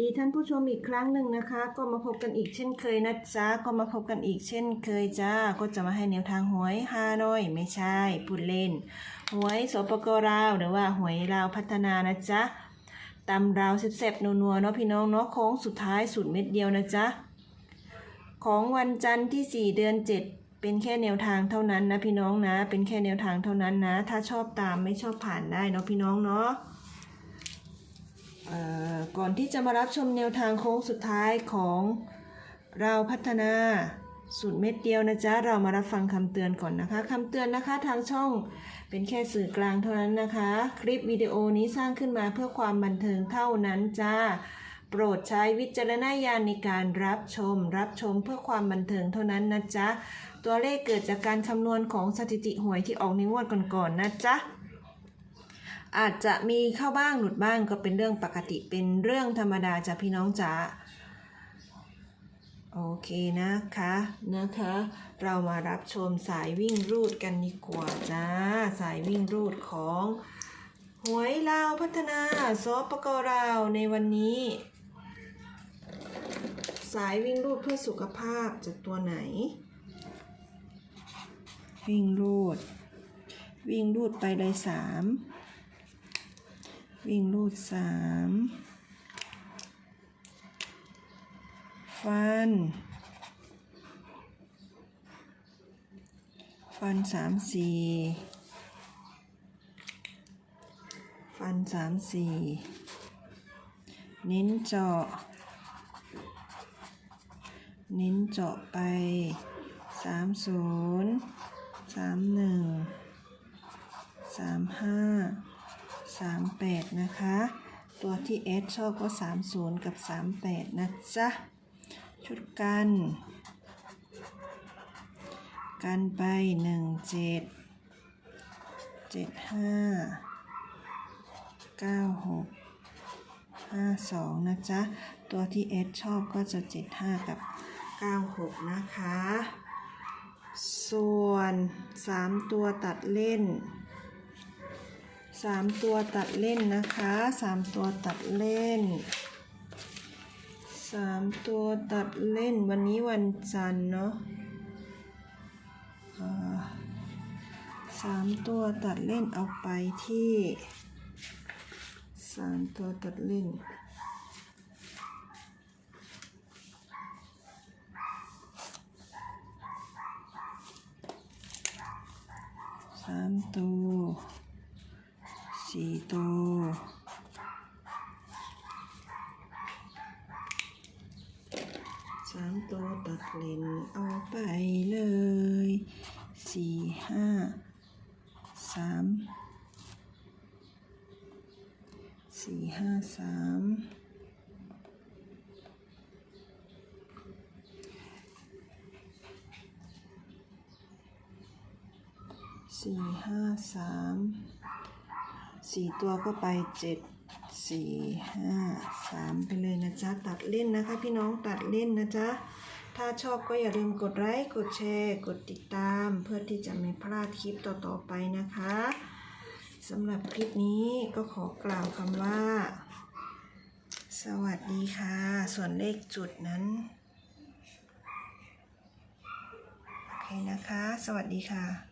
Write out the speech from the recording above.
ดีท่านผู้ชมอีกครั้งหนึ่งนะคะ ก็มาพบกันอีกเช่นเคยนะจ๊ะก็มาพบกันอีกเช่นเคยจ้า ก็จะมาให้แนวทางหวยฮานอย ไม่ใช่พูดเล่น หวยสปกราวหรือว่าหวยลาวพัฒนานะจ๊ะตำราวเซ็บๆนัวๆเนาะพี่น้องเนาะโค้งสุดท้ายสุดเม็ดเดียวนะจ๊ะของวันจันทร์ที่ 4 เดือน 7 เป็นแค่แนวทางเท่านั้นนะพี่น้องนะ เป็นแค่แนวทางเท่านั้นนะ ถ้าชอบตามไม่ชอบผ่านได้เนาะพี่น้องเนาะ ก่อนที่จะมารับชมแนวทางโค้งสุดท้ายของเราพัฒนาสูตรเม็ดเดียวนะจ๊ะ เรามารับฟังคำเตือนก่อนนะคะคำเตือนนะคะทางช่องเป็นแค่สื่อกลางเท่านั้นนะคะ คลิปวิดีโอนี้สร้างขึ้นมาเพื่อความบันเทิงเท่านั้นจ้า โปรดใช้วิจารณญาณในการรับชม รับชมเพื่อความบันเทิงเท่านั้นนะจ๊ะ ตัวเลขเกิดจากการคำนวณของสถิติหวยที่ออกในงวดก่อนๆนะจ๊ะ อาจจะมีเข้าบ้างหลุดบ้างก็เป็นเรื่องปกติเป็นเรื่องธรรมดาจ้ะพี่น้องจ๋าโอเคนะคะนะคะ เรามารับชมสายวิ่งรูดกันดีกว่าจ้าสายวิ่งรูดของหวยลาวพัฒนาสปกราวในวันนี้ สายวิ่งรูดเพื่อสุขภาพจะตัวไหน วิ่งรูด วิ่งรูดไปเลยสาม วิ่งรูดสามฟัน ฟันสามสี่ฟันสามสี่เน้นเจาะ เน้นเจาะไปสามศูนย์สามหนึ่งสามห้า สามแปดนะคะ ตัวที่เอสชอบก็สามศูนย์กับสามแปดนะจ๊ะ ชุดกัน กันไปหนึ่งเจ็ดเจ็ดห้าเก้าหกห้าสองนะจ๊ะ ตัวที่เอสชอบก็จะเจ็ดห้ากับเก้าหกนะคะ ส่วนสามตัวตัดเล่น สามตัวตัดเล่นนะคะสามตัวตัดเล่นสามตัวตัดเล่นวันนี้วันจันทร์เนาะสามตัวตัดเล่นเอาไปที่สามตัวตัดเล่นสามตัว สี่ตัวสามตัวตัดเลนเอาไปเลยสี่ห้าสามสี่ห้าสามสี่ห้าสาม สี่ตัวก็ไปเจ็ดสี่ห้าสามไปเลยนะจ๊ะ ตัดเล่นนะคะ พี่น้องตัดเล่นนะจ๊ะ ถ้าชอบก็อย่าลืมกดไลค์กดแชร์ กดติดตาม เพื่อที่จะไม่พลาดคลิปต่อๆไปนะคะสำหรับคลิปนี้ก็ขอกล่าวคำว่า สวัสดีค่ะ ส่วนเลขจุดนั้นโอเคนะคะ สวัสดีค่ะ